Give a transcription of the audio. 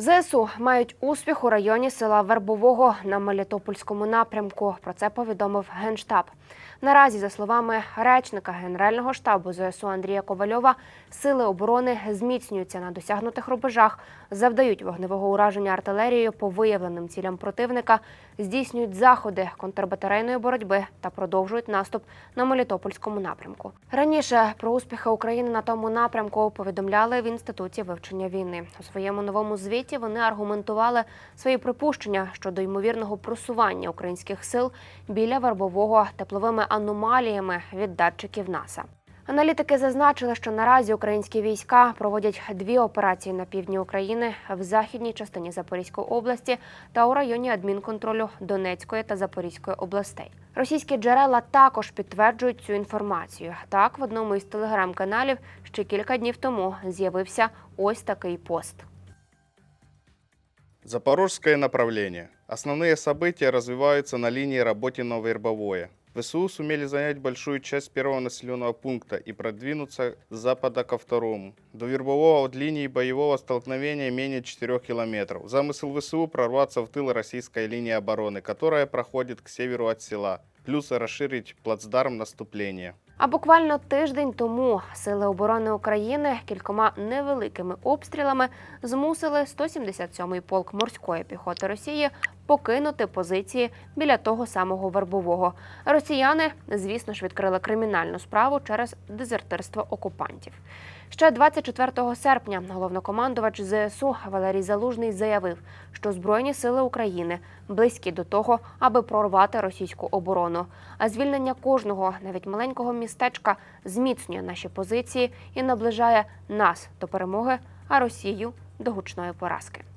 ЗСУ мають успіх у районі села Вербового на Мелітопольському напрямку. Про це повідомив Генштаб. Наразі, за словами речника Генерального штабу ЗСУ Андрія Ковальова, сили оборони зміцнюються на досягнутих рубежах, завдають вогневого ураження артилерією по виявленим цілям противника, здійснюють заходи контрбатарейної боротьби та продовжують наступ на Мелітопольському напрямку. Раніше про успіхи України на тому напрямку повідомляли в інституті вивчення війни. У своєму новому звіті вони аргументували свої припущення щодо ймовірного просування українських сил біля вербового тепловими аномаліями від датчиків НАСА. Аналітики зазначили, що наразі українські війська проводять дві операції на півдні України в західній частині Запорізької області та у районі адмінконтролю Донецької та Запорізької областей. Російські джерела також підтверджують цю інформацію. Так, в одному із телеграм-каналів ще кілька днів тому з'явився ось такий пост. Запорожское направление. Основные события развиваются на линии Работино-Вербовое. ВСУ сумели занять большую часть первого населенного пункта и продвинуться с запада ко второму. До Вербового от линии боевого столкновения менее 4 километров. Замысел ВСУ прорваться в тыл российской линии обороны, которая проходит к северу от села, плюс расширить плацдарм наступления. А буквально тиждень тому сили оборони України кількома невеликими обстрілами змусили 177-й полк морської піхоти Росії покинути позиції біля того самого вербового. Росіяни, звісно ж, відкрили кримінальну справу через дезертирство окупантів. Ще 24 серпня головнокомандувач ЗСУ Валерій Залужний заявив, що Збройні сили України близькі до того, аби прорвати російську оборону. А звільнення кожного, навіть маленького містечка, зміцнює наші позиції і наближає нас до перемоги, а Росію до гучної поразки.